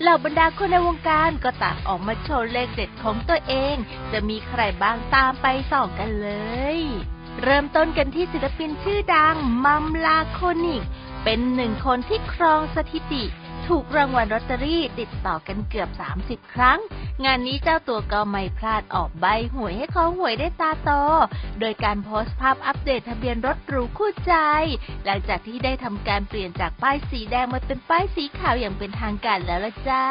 เหล่าบรรดาคนในวงการก็ต่างออกมาโชว์เลขเด็ดของตัวเอง จะมีใครบ้างตามไปส่องกันเลย เริ่มต้นกันที่ศิลปินชื่อดังมัมลาโคนิก เป็นหนึ่งคนที่ครองสถิติ ถูกรางวัลลอตเตอรี่ติดต่อกันเกือบ 30 ครั้ง งานนี้เจ้าตัวก็ไม่พลาดออกใบหวยให้คอหวยได้ตาโต โดยการโพสต์ภาพอัปเดตทะเบียนรถหรูคู่ใจ หลังจากที่ได้ทำการเปลี่ยนจากป้ายสีแดงมาเป็นป้ายสีขาวอย่างเป็นทางการแล้วละจ้า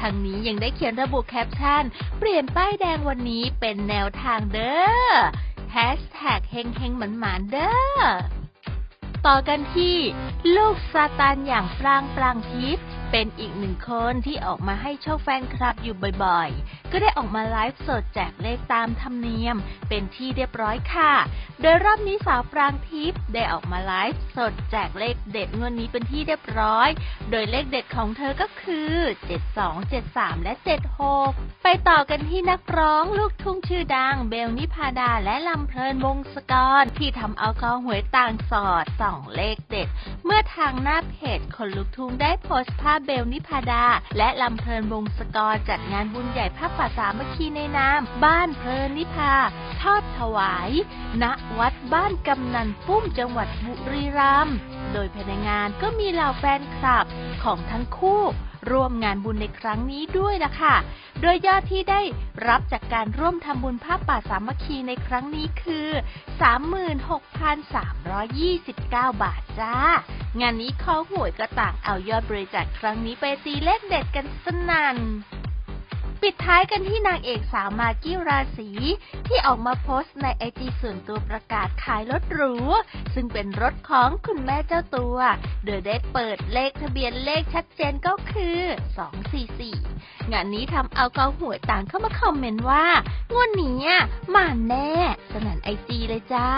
ทางนี้ยังได้เขียนระบุแคปชั่น เปลี่ยนป้ายแดงวันนี้เป็นแนวทางเด้อแฮชแท็กเฮงเฮงหมันหมานเด้อ ต่อกันที่ ลูกซาตานอย่างปรางปรางทิพย์เป็นอีกหนึ่งคนที่ออกมาให้โชคแฟนคลับอยู่บ่อยก็ได้ออกมาไลฟ์สดแจกเลขตามธรรมเนียม เป็นที่เรียบร้อยค่ะ โดยรอบนี้สาวปรางทิพย์ได้ออกมาไลฟ์สดแจกเลขเด็ดงวดนี้เป็นที่เรียบร้อย โดยเลขเด็ดของเธอก็คือ 72 73 และ 76 ไปต่อกันที่นักร้องลูกทุ่งชื่อดังเบลนิพาดาและลำเพลินวงศกรที่ทำเอาคอหวยต่างสอดส่องเลขเด็ด เมื่อทางหน้าเพจคนลุกทุ่งได้โพสต์ภาพเบลนิพาดา และลำเพลินวงศกรจัดงานบุญใหญ่พระป่าสามัคคีในนาม บ้านเพลินนิพา ทอดถวาย ณ วัดบ้านกำนันปุ้มจังหวัดบุรีรัมย์ โดยภายในงานก็มีเหล่าแฟนคลับของทั้งคู่ร่วมงานบุญในครั้งนี้ด้วยล่ะค่ะ โดยยอดที่ได้รับจากการร่วมทำบุญผ้าป่าสามัคคีในครั้งนี้คือ 36,329 บาทจ้า งานนี้คอหวยก็ต่างเอายอดบริจาคครั้งนี้ไปตีเลขเด็ดกันสนั่น ปิดท้ายกันที่นางเอกสาวมากกี้ราศีที่ออกมาโพสต์ในไอจีส่วนตัวประกาศขายรถหรู ซึ่งเป็นรถของคุณแม่เจ้าตัว โดยได้เปิดเลขทะเบียนเลขชัดเจนก็คือ 244 งานนี้ทำเอาเกาหัวต่างเข้ามาคอมเมนต์ว่างวดนี้มาแน่ สนั่นไอจีเลยจ้า